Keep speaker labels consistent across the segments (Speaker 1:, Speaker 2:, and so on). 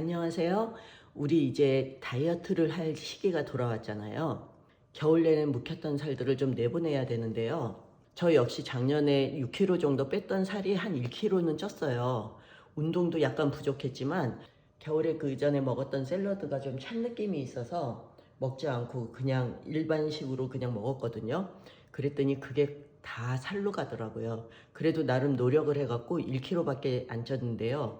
Speaker 1: 안녕하세요. 우리 이제 다이어트를 할 시기가 돌아왔잖아요. 겨울 내내 묵혔던 살들을 좀 내보내야 되는데요. 저 역시 작년에 6kg 정도 뺐던 살이 한 1kg는 쪘어요. 운동도 약간 부족했지만 겨울에 그 전에 먹었던 샐러드가 좀 찬 느낌이 있어서 먹지 않고 그냥 일반식으로 그냥 먹었거든요. 그랬더니 그게 다 살로 가더라고요. 그래도 나름 노력을 해갖고 1kg밖에 안 쪘는데요.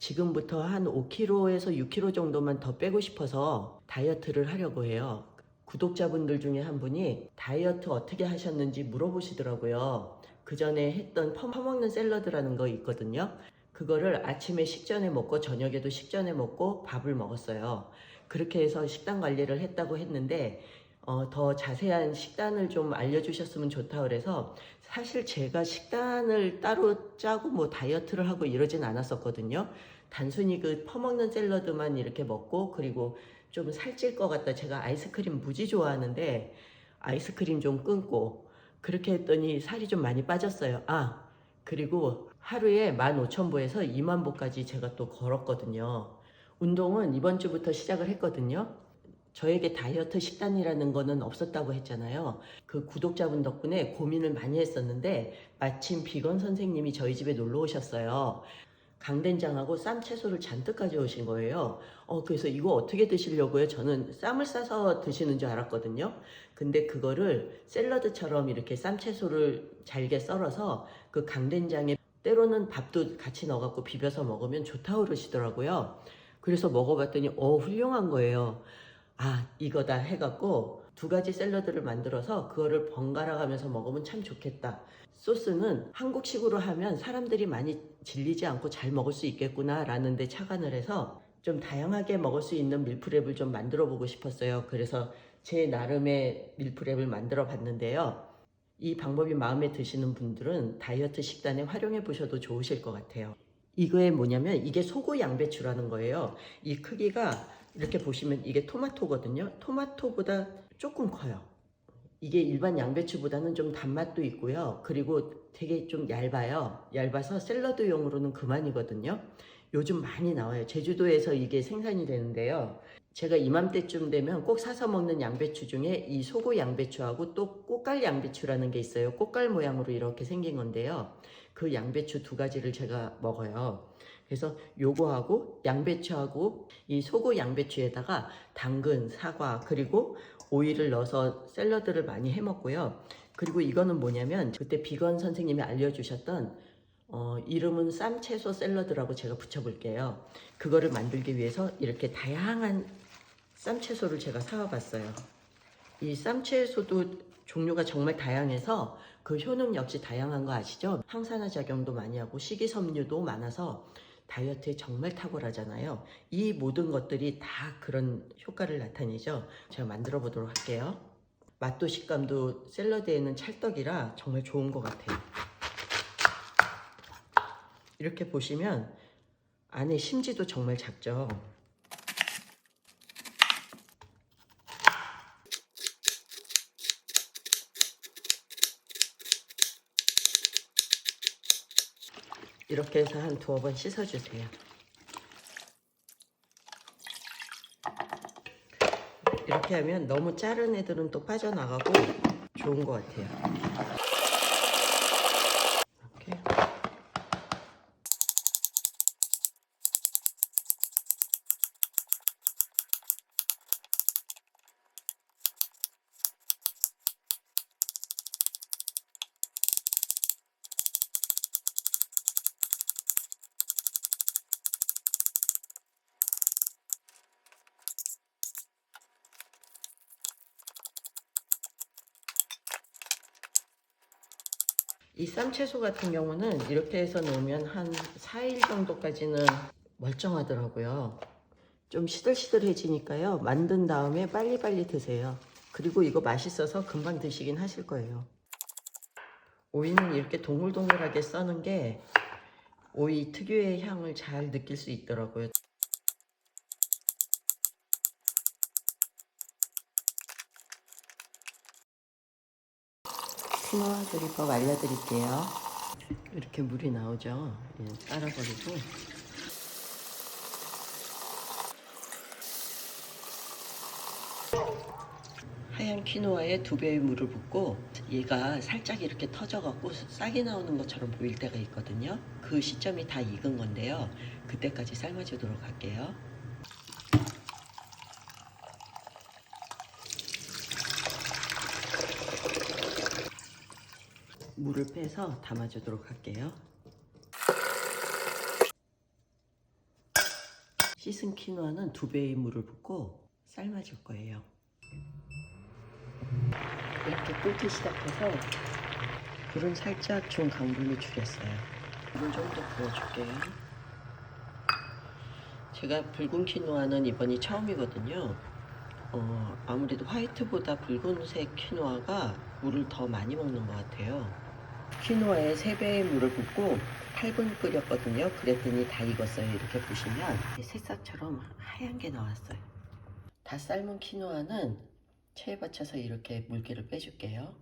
Speaker 1: 지금부터 한 5kg에서 6kg 정도만 더 빼고 싶어서 다이어트를 하려고 해요. 구독자분들 중에 한 분이 다이어트 어떻게 하셨는지 물어보시더라고요. 그 전에 했던 퍼- 퍼먹는 샐러드라는 거 있거든요. 그거를 아침에 식전에 먹고 저녁에도 식전에 먹고 밥을 먹었어요. 그렇게 해서 식단 관리를 했다고 했는데 어, 더 자세한 식단을 좀 알려주셨으면 좋다 그래서 사실 제가 식단을 따로 짜고 뭐 다이어트를 하고 이러진 않았었거든요. 단순히 그 퍼먹는 샐러드만 이렇게 먹고 그리고 좀 살찔 것 같다. 제가 아이스크림 무지 좋아하는데 아이스크림 좀 끊고 그렇게 했더니 살이 좀 많이 빠졌어요. 아, 그리고 하루에 15,000보에서 2만보까지 제가 또 걸었거든요. 운동은 이번 주부터 시작을 했거든요. 저에게 다이어트 식단이라는 거는 없었다고 했잖아요. 그 구독자분 덕분에 고민을 많이 했었는데 마침 비건 선생님이 저희 집에 놀러 오셨어요. 강된장하고 쌈 채소를 잔뜩 가져오신 거예요. 어, 그래서 이거 어떻게 드시려고요? 저는 쌈을 싸서 드시는 줄 알았거든요. 근데 그거를 샐러드처럼 이렇게 쌈 채소를 잘게 썰어서 그 강된장에 때로는 밥도 같이 넣어갖고 비벼서 먹으면 좋다고 그러시더라고요. 그래서 먹어봤더니 어, 훌륭한 거예요. 아, 이거다 해갖고 두 가지 샐러드를 만들어서 그거를 번갈아 가면서 먹으면 참 좋겠다. 소스는 한국식으로 하면 사람들이 많이 질리지 않고 잘 먹을 수 있겠구나 라는 데 착안을 해서 좀 다양하게 먹을 수 있는 밀프렙을 좀 만들어 보고 싶었어요. 그래서 제 나름의 밀프렙을 만들어 봤는데요. 이 방법이 마음에 드시는 분들은 다이어트 식단에 활용해 보셔도 좋으실 것 같아요. 이거에 뭐냐면 이게 소고 양배추라는 거예요. 이 크기가 이렇게 보시면 이게 토마토거든요. 토마토보다 조금 커요. 이게 일반 양배추보다는 좀 단맛도 있고요. 그리고 되게 좀 얇아요. 얇아서 샐러드용으로는 그만이거든요. 요즘 많이 나와요. 제주도에서 이게 생산이 되는데요. 제가 이맘때쯤 되면 꼭 사서 먹는 양배추 중에 이 소고 양배추하고 또 꽃갈 양배추라는 게 있어요. 꽃갈 모양으로 이렇게 생긴 건데요. 그 양배추 두 가지를 제가 먹어요. 그래서 요거하고 양배추하고 이 소고 양배추에다가 당근, 사과 그리고 오이를 넣어서 샐러드를 많이 해 먹고요. 그리고 이거는 뭐냐면 그때 비건 선생님이 알려주셨던 어, 이름은 쌈채소 샐러드라고 제가 붙여볼게요. 그거를 만들기 위해서 이렇게 다양한 쌈채소를 제가 사와봤어요. 이 쌈채소도 종류가 정말 다양해서 그 효능 역시 다양한 거 아시죠? 항산화 작용도 많이 하고 식이섬유도 많아서 다이어트에 정말 탁월하잖아요. 이 모든 것들이 다 그런 효과를 나타내죠. 제가 만들어 보도록 할게요. 맛도 식감도 샐러드에는 찰떡이라 정말 좋은 것 같아요. 이렇게 보시면 안에 심지도 정말 작죠. 이렇게 해서 한 두어 번 씻어주세요. 이렇게 하면 너무 자른 애들은 또 빠져나가고 좋은 것 같아요. 이렇게. 이 쌈채소 같은 경우는 이렇게 해서 놓으면 한 4일 정도까지는 멀쩡하더라고요. 좀 시들시들해지니까요. 만든 다음에 빨리빨리 드세요. 그리고 이거 맛있어서 금방 드시긴 하실 거예요. 오이는 이렇게 동글동글하게 써는 게 오이 특유의 향을 잘 느낄 수 있더라고요. 심어드릴 법 알려드릴게요. 이렇게 물이 나오죠. 예, 따라버리고. 하얀 키노아에 두 배의 물을 붓고 얘가 살짝 이렇게 터져갖고 싹이 나오는 것처럼 보일 때가 있거든요. 그 시점이 다 익은 건데요. 그때까지 삶아주도록 할게요. 물을 빼서 담아주도록 할게요. 씻은 키노아는 두 배의 물을 붓고 삶아줄 거예요. 이렇게 끓기 시작해서 불은 살짝 중강불로 줄였어요. 물을 좀더 부어줄게요. 제가 붉은 키노아는 이번이 처음이거든요. 어, 아무래도 화이트보다 붉은색 키노아가 물을 더 많이 먹는 것 같아요. 키노아에 3배의 물을 붓고 8분 끓였거든요. 그랬더니 다 익었어요. 이렇게 보시면 새싹처럼 하얀 게 나왔어요. 다 삶은 키노아는 체에 받쳐서 이렇게 물기를 빼줄게요.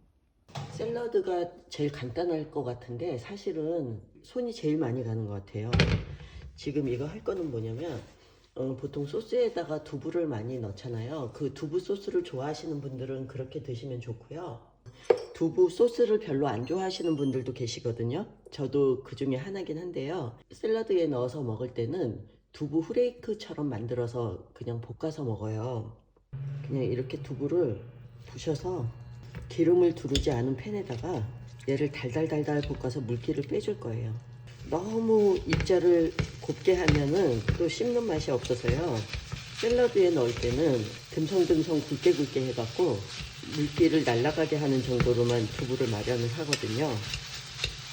Speaker 1: 샐러드가 제일 간단할 것 같은데 사실은 손이 제일 많이 가는 것 같아요. 지금 이거 할 거는 뭐냐면 어, 보통 소스에다가 두부를 많이 넣잖아요. 그 두부 소스를 좋아하시는 분들은 그렇게 드시면 좋고요. 두부 소스를 별로 안 좋아하시는 분들도 계시거든요. 저도 그 중에 하나긴 한데요. 샐러드에 넣어서 먹을 때는 두부 후레이크처럼 만들어서 그냥 볶아서 먹어요. 그냥 이렇게 두부를 부셔서 기름을 두르지 않은 팬에다가 얘를 달달달달 볶아서 물기를 빼줄 거예요. 너무 입자를 곱게 하면은 또 씹는 맛이 없어서요. 샐러드에 넣을 때는 듬성듬성 굵게 굵게 해갖고 물기를 날아가게 하는 정도로만 두부를 마련을 하거든요.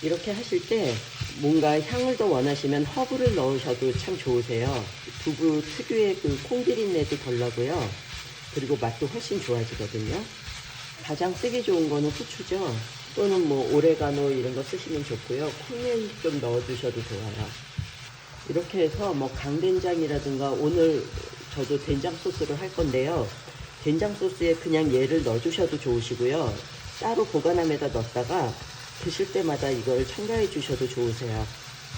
Speaker 1: 이렇게 하실 때 뭔가 향을 더 원하시면 허브를 넣으셔도 참 좋으세요. 두부 특유의 그 콩비린내도 덜 나고요. 그리고 맛도 훨씬 좋아지거든요. 가장 쓰기 좋은 거는 후추죠. 또는 뭐 오레가노 이런 거 쓰시면 좋고요. 콩을 좀 넣어주셔도 좋아요. 이렇게 해서 뭐 강된장이라든가 오늘 저도 된장 소스를 할 건데요. 된장 소스에 그냥 얘를 넣어주셔도 좋으시고요. 따로 보관함에다 넣었다가 드실 때마다 이걸 첨가해 주셔도 좋으세요.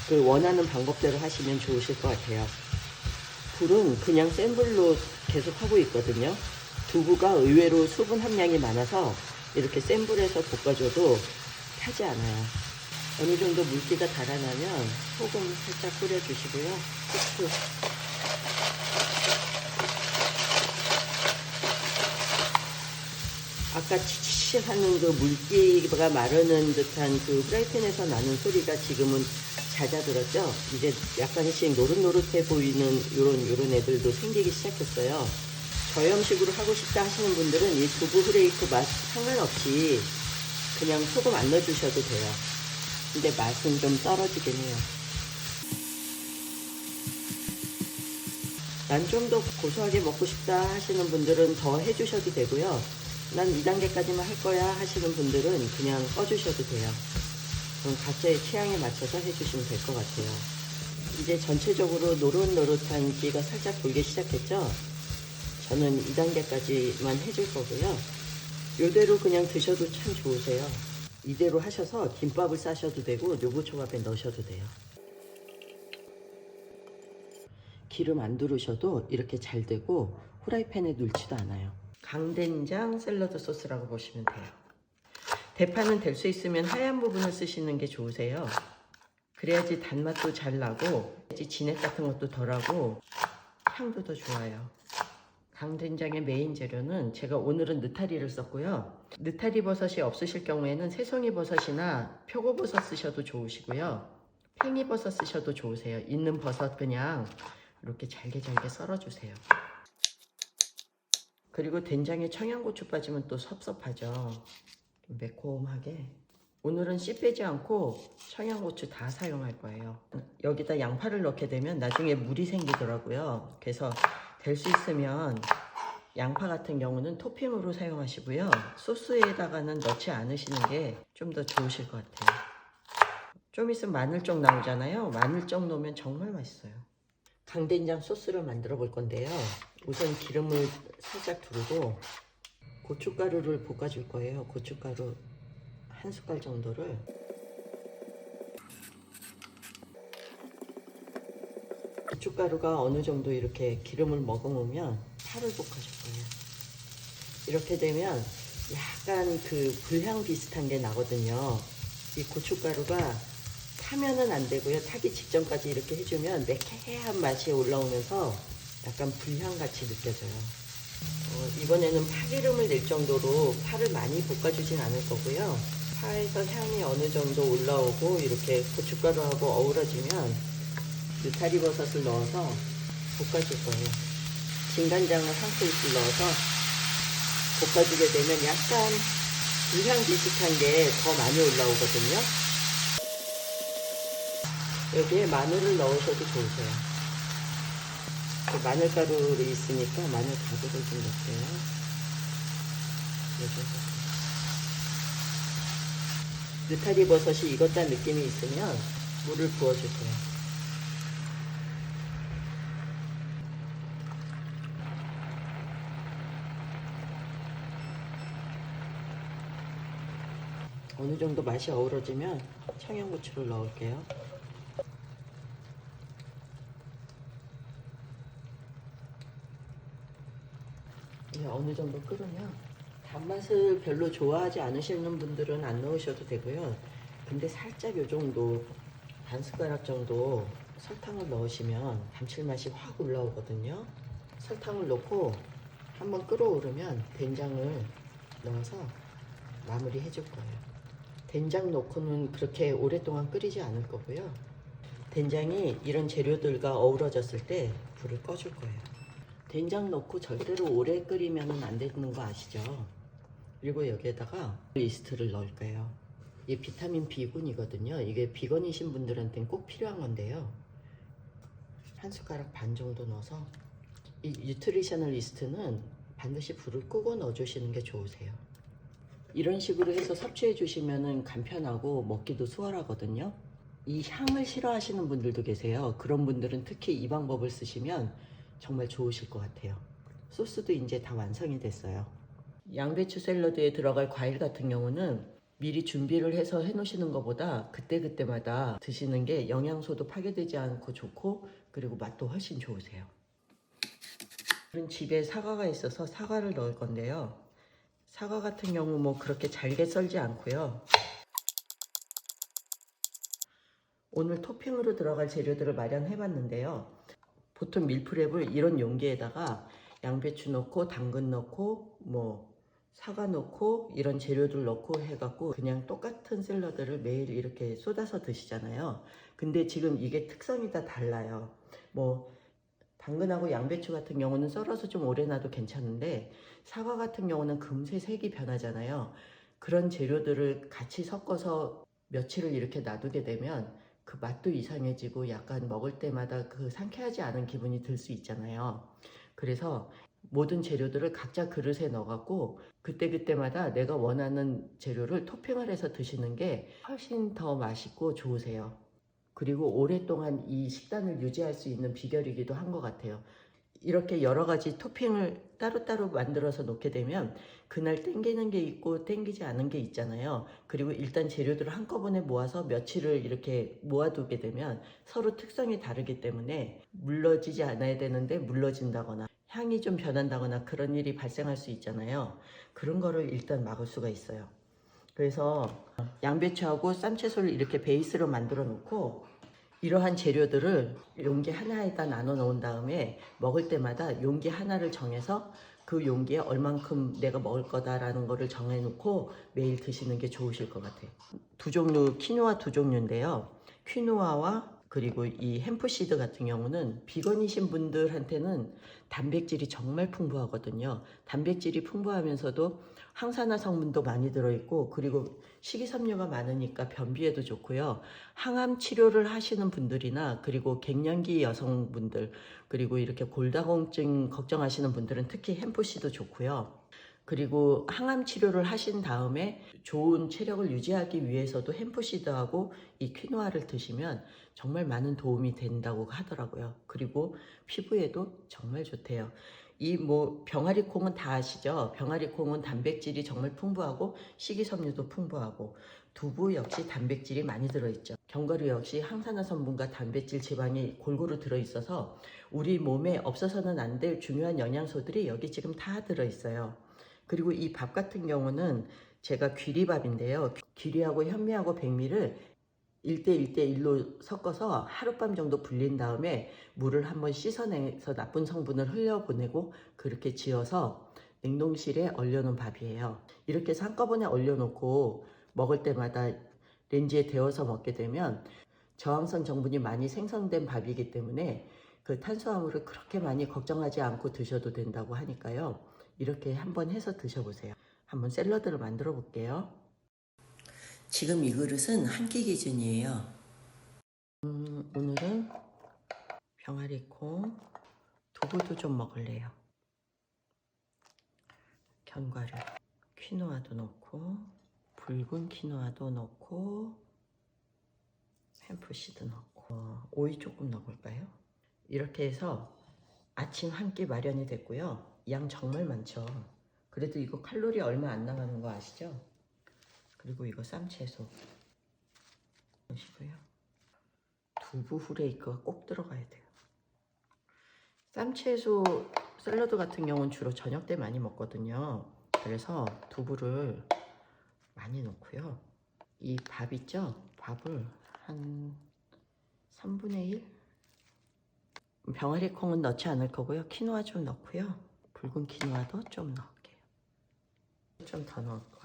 Speaker 1: 그 원하는 방법대로 하시면 좋으실 것 같아요. 불은 그냥 센 불로 계속 하고 있거든요. 두부가 의외로 수분 함량이 많아서 이렇게 센 불에서 볶아줘도 타지 않아요. 어느 정도 물기가 달아나면 소금 살짝 뿌려주시고요. 후추. 아까 치치치 하는 그 물기가 마르는 듯한 그 프라이팬에서 나는 소리가 지금은 잦아들었죠. 이제 약간씩 노릇노릇해 보이는 요런 요런 애들도 생기기 시작했어요. 저염식으로 하고 싶다 하시는 분들은 이 두부 후레이크 맛 상관없이 그냥 소금 안 넣어주셔도 돼요. 근데 맛은 좀 떨어지긴 해요. 난 좀 더 고소하게 먹고 싶다 하시는 분들은 더 해주셔도 되고요. 난 2단계까지만 할 거야 하시는 분들은 그냥 꺼주셔도 돼요. 그럼 각자의 취향에 맞춰서 해주시면 될 것 같아요. 이제 전체적으로 노릇노릇한 기가 살짝 돌기 시작했죠? 저는 2단계까지만 해줄 거고요. 요대로 그냥 드셔도 참 좋으세요. 이대로 하셔서 김밥을 싸셔도 되고 요거초밥에 넣으셔도 돼요. 기름 안 두르셔도 이렇게 잘 되고 후라이팬에 넣지도 않아요. 강된장 샐러드 소스라고 보시면 돼요. 대파는 될 수 있으면 하얀 부분을 쓰시는 게 좋으세요. 그래야지 단맛도 잘 나고 진액 같은 것도 덜하고 향도 더 좋아요. 강된장의 메인 재료는 제가 오늘은 느타리를 썼고요. 느타리 버섯이 없으실 경우에는 새송이 버섯이나 표고버섯 쓰셔도 좋으시고요. 팽이버섯 쓰셔도 좋으세요. 있는 버섯 그냥 이렇게 잘게 잘게 썰어주세요. 그리고 된장에 청양고추 빠지면 또 섭섭하죠. 좀 매콤하게. 오늘은 씨 빼지 않고 청양고추 다 사용할 거예요. 여기다 양파를 넣게 되면 나중에 물이 생기더라고요. 그래서 될 수 있으면 양파 같은 경우는 토핑으로 사용하시고요. 소스에다가는 넣지 않으시는 게 좀 더 좋으실 것 같아요. 좀 있으면 마늘쪽 나오잖아요. 마늘쪽 넣으면 정말 맛있어요. 강된장 소스를 만들어 볼 건데요. 우선 기름을 살짝 두르고 고춧가루를 볶아줄 거예요. 고춧가루 한 숟갈 정도를 고춧가루가 어느 정도 이렇게 기름을 머금으면 파를 볶아줄 거예요. 이렇게 되면 약간 그 불향 비슷한 게 나거든요. 이 고춧가루가 타면은 안 되고요. 타기 직전까지 이렇게 해주면 매캐한 맛이 올라오면서 약간 불향 같이 느껴져요. 어, 이번에는 파기름을 낼 정도로 파를 많이 볶아주진 않을 거고요. 파에서 향이 어느 정도 올라오고 이렇게 고춧가루하고 어우러지면 느타리 버섯을 넣어서 볶아줄 거예요. 진간장을 한 큰술 넣어서 볶아주게 되면 약간 불향 비슷한 게 더 많이 올라오거든요. 여기에 마늘을 넣으셔도 좋으세요. 그 마늘가루를 있으니까 마늘 가루를 좀 넣을게요. 여기에서. 느타리 버섯이 익었다는 느낌이 있으면 물을 부어줄 거예요. 어느 정도 맛이 어우러지면 청양고추를 넣을게요. 어느 정도 끓으면 단맛을 별로 좋아하지 않으시는 분들은 안 넣으셔도 되고요. 근데 살짝 요 정도 반 숟가락 정도 설탕을 넣으시면 감칠맛이 확 올라오거든요. 설탕을 넣고 한번 끓어오르면 된장을 넣어서 마무리 해줄 거예요. 된장 넣고는 그렇게 오랫동안 끓이지 않을 거고요. 된장이 이런 재료들과 어우러졌을 때 불을 꺼줄 거예요. 된장 넣고 절대로 오래 끓이면 안 되는 거 아시죠? 그리고 여기에다가 이스트를 넣을 거예요. 이게 비타민 B군이거든요. 이게 비건이신 분들한테는 꼭 필요한 건데요. 한 숟가락 반 정도 넣어서 이 뉴트리셔널 이스트는 반드시 불을 끄고 넣어주시는 게 좋으세요. 이런 식으로 해서 섭취해 주시면 간편하고 먹기도 수월하거든요. 이 향을 싫어하시는 분들도 계세요. 그런 분들은 특히 이 방법을 쓰시면 정말 좋으실 것 같아요. 소스도 이제 다 완성이 됐어요. 양배추 샐러드에 들어갈 과일 같은 경우는 미리 준비를 해서 해 놓으시는 것보다 그때그때마다 드시는 게 영양소도 파괴되지 않고 좋고 그리고 맛도 훨씬 좋으세요. 저는 집에 사과가 있어서 사과를 넣을 건데요. 사과 같은 경우 뭐 그렇게 잘게 썰지 않고요. 오늘 토핑으로 들어갈 재료들을 마련해 봤는데요. 보통 밀프렙을 이런 용기에다가 양배추 넣고 당근 넣고 뭐 사과 넣고 이런 재료들 넣고 해갖고 그냥 똑같은 샐러드를 매일 이렇게 쏟아서 드시잖아요. 근데 지금 이게 특성이 다 달라요. 뭐 당근하고 양배추 같은 경우는 썰어서 좀 오래 놔도 괜찮은데 사과 같은 경우는 금세 색이 변하잖아요. 그런 재료들을 같이 섞어서 며칠을 이렇게 놔두게 되면 그 맛도 이상해지고 약간 먹을 때마다 그 상쾌하지 않은 기분이 들 수 있잖아요. 그래서 모든 재료들을 각자 그릇에 넣어갖고 그때그때마다 내가 원하는 재료를 토핑을 해서 드시는 게 훨씬 더 맛있고 좋으세요. 그리고 오랫동안 이 식단을 유지할 수 있는 비결이기도 한 것 같아요. 이렇게 여러 가지 토핑을 따로따로 만들어서 놓게 되면 그날 땡기는 게 있고 땡기지 않은 게 있잖아요. 그리고 일단 재료들을 한꺼번에 모아서 며칠을 이렇게 모아두게 되면 서로 특성이 다르기 때문에 물러지지 않아야 되는데 물러진다거나 향이 좀 변한다거나 그런 일이 발생할 수 있잖아요. 그런 거를 일단 막을 수가 있어요. 그래서 양배추하고 쌈채소를 이렇게 베이스로 만들어 놓고 이러한 재료들을 용기 하나에다 나눠 놓은 다음에 먹을 때마다 용기 하나를 정해서 그 용기에 얼만큼 내가 먹을 거다라는 거를 정해 놓고 매일 드시는 게 좋으실 것 같아요. 두 종류, 키노아 두 종류인데요. 퀴노아와 그리고 이 햄프시드 같은 경우는 비건이신 분들한테는 단백질이 정말 풍부하거든요. 단백질이 풍부하면서도 항산화 성분도 많이 들어있고 그리고 식이섬유가 많으니까 변비에도 좋고요. 항암 치료를 하시는 분들이나 그리고 갱년기 여성분들 그리고 이렇게 골다공증 걱정하시는 분들은 특히 햄프시드 좋고요. 그리고 항암 치료를 하신 다음에 좋은 체력을 유지하기 위해서도 햄프시드하고 이 퀴노아를 드시면 정말 많은 도움이 된다고 하더라고요. 그리고 피부에도 정말 좋대요. 이 뭐 병아리 콩은 다 아시죠? 병아리 콩은 단백질이 정말 풍부하고 식이섬유도 풍부하고 두부 역시 단백질이 많이 들어있죠. 견과류 역시 항산화 성분과 단백질 지방이 골고루 들어있어서 우리 몸에 없어서는 안 될 중요한 영양소들이 여기 지금 다 들어있어요. 그리고 이 밥 같은 경우는 제가 귀리밥인데요. 귀리하고 현미하고 백미를 1대 1대 1로 섞어서 하룻밤 정도 불린 다음에 물을 한번 씻어내서 나쁜 성분을 흘려보내고 그렇게 지어서 냉동실에 얼려놓은 밥이에요. 이렇게 한꺼번에 얼려놓고 먹을 때마다 렌지에 데워서 먹게 되면 저항성 성분이 많이 생성된 밥이기 때문에 그 탄수화물을 그렇게 많이 걱정하지 않고 드셔도 된다고 하니까요. 이렇게 한번 해서 드셔보세요. 한번 샐러드를 만들어 볼게요. 지금 이 그릇은 한 끼 기준이에요. 음, 오늘은 병아리콩, 두부도 좀 먹을래요. 견과류, 퀴노아도 넣고, 붉은 퀴노아도 넣고, 햄프시드 넣고, 어, 오이 조금 넣어볼까요? 이렇게 해서 아침 한 끼 마련이 됐고요. 양 정말 많죠. 그래도 이거 칼로리 얼마 안 나가는 거 아시죠? 그리고 이거 쌈채소 넣으시고요. 두부 후레이크가 꼭 들어가야 돼요. 쌈채소 샐러드 같은 경우는 주로 저녁 때 많이 먹거든요. 그래서 두부를 많이 넣고요. 이 밥 있죠? 밥을 한 3분의 1? 병아리 콩은 넣지 않을 거고요. 키노아 좀 넣고요. 붉은 키노아도 좀 넣을게요. 좀 더 넣을 거예요.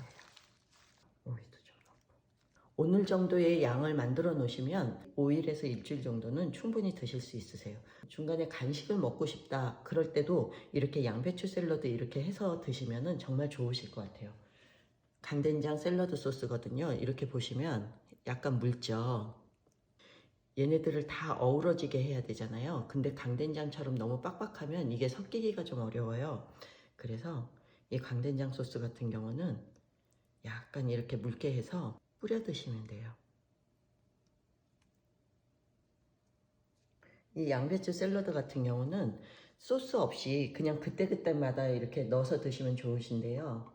Speaker 1: 오늘 정도의 양을 만들어 놓으시면 5일에서 일주일 정도는 충분히 드실 수 있으세요. 중간에 간식을 먹고 싶다 그럴 때도 이렇게 양배추 샐러드 이렇게 해서 드시면 정말 좋으실 것 같아요. 강된장 샐러드 소스거든요. 이렇게 보시면 약간 묽죠. 얘네들을 다 어우러지게 해야 되잖아요. 근데 강된장처럼 너무 빡빡하면 이게 섞이기가 좀 어려워요. 그래서 이 강된장 소스 같은 경우는 약간 이렇게 묽게 해서 뿌려 드시면 돼요. 이 양배추 샐러드 같은 경우는 소스 없이 그냥 그때그때마다 이렇게 넣어서 드시면 좋으신데요.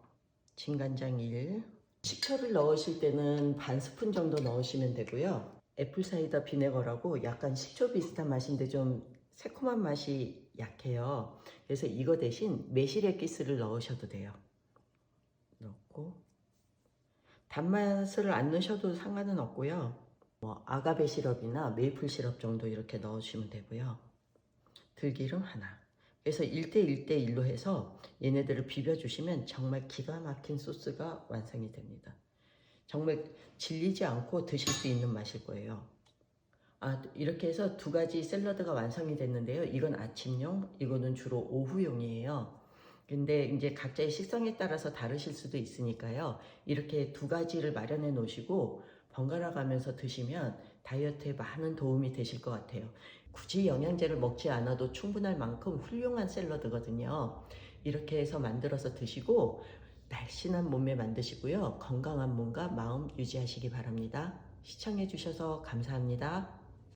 Speaker 1: 진간장 1. 식초를 넣으실 때는 반 스푼 정도 넣으시면 되고요. 애플 사이다 비네거라고 약간 식초 비슷한 맛인데 좀 새콤한 맛이 약해요. 그래서 이거 대신 매실액 기스를 넣으셔도 돼요. 넣고 단맛을 안 넣으셔도 상관은 없고요. 뭐 아가베 시럽이나 메이플 시럽 정도 이렇게 넣으시면 되고요. 들기름 하나. 그래서 1대 1대 1로 해서 얘네들을 비벼주시면 정말 기가 막힌 소스가 완성이 됩니다. 정말 질리지 않고 드실 수 있는 맛일 거예요. 아, 이렇게 해서 두 가지 샐러드가 완성이 됐는데요. 이건 아침용, 이거는 주로 오후용이에요. 근데 이제 각자의 식성에 따라서 다르실 수도 있으니까요. 이렇게 두 가지를 마련해 놓으시고 번갈아 가면서 드시면 다이어트에 많은 도움이 되실 것 같아요. 굳이 영양제를 먹지 않아도 충분할 만큼 훌륭한 샐러드거든요. 이렇게 해서 만들어서 드시고 날씬한 몸매 만드시고요. 건강한 몸과 마음 유지하시기 바랍니다. 시청해 주셔서 감사합니다.